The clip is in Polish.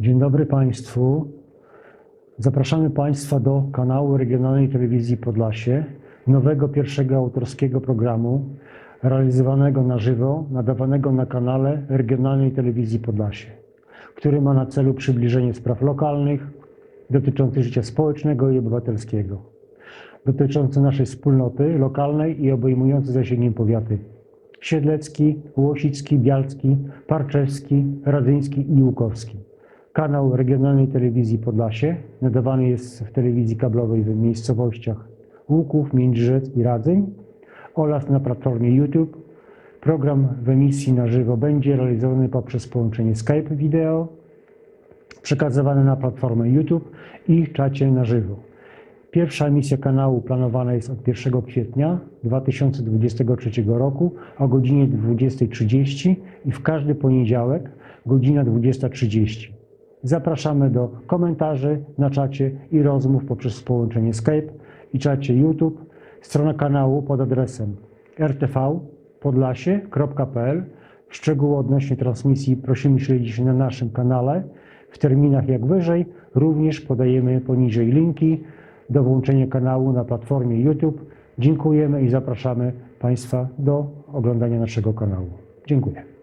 Dzień dobry Państwu. Zapraszamy Państwa do kanału Regionalnej Telewizji Podlasie, nowego pierwszego autorskiego programu realizowanego na żywo, nadawanego na kanale Regionalnej Telewizji Podlasie, który ma na celu przybliżenie spraw lokalnych dotyczących życia społecznego i obywatelskiego, dotyczących naszej wspólnoty lokalnej i obejmujących zasięgiem powiaty Siedlecki, Łosicki, Bialski, Parczewski, Radzyński i Łukowski. Kanał Regionalnej Telewizji Podlasie nadawany jest w telewizji kablowej w miejscowościach Łuków, Międzyrzec i Radzyń oraz na platformie YouTube. Program w emisji na żywo będzie realizowany poprzez połączenie Skype wideo przekazywany na platformę YouTube i czacie na żywo. Pierwsza emisja kanału planowana jest od 1 kwietnia 2023 roku o godzinie 20.30 i w każdy poniedziałek godzina 20.30. Zapraszamy do komentarzy na czacie i rozmów poprzez połączenie Skype i czacie YouTube. Strona kanału pod adresem rtvpodlasie.pl. Szczegóły odnośnie transmisji prosimy śledzić na naszym kanale w terminach jak wyżej. Również podajemy poniżej linki do włączenia kanału na platformie YouTube. Dziękujemy i zapraszamy Państwa do oglądania naszego kanału. Dziękuję.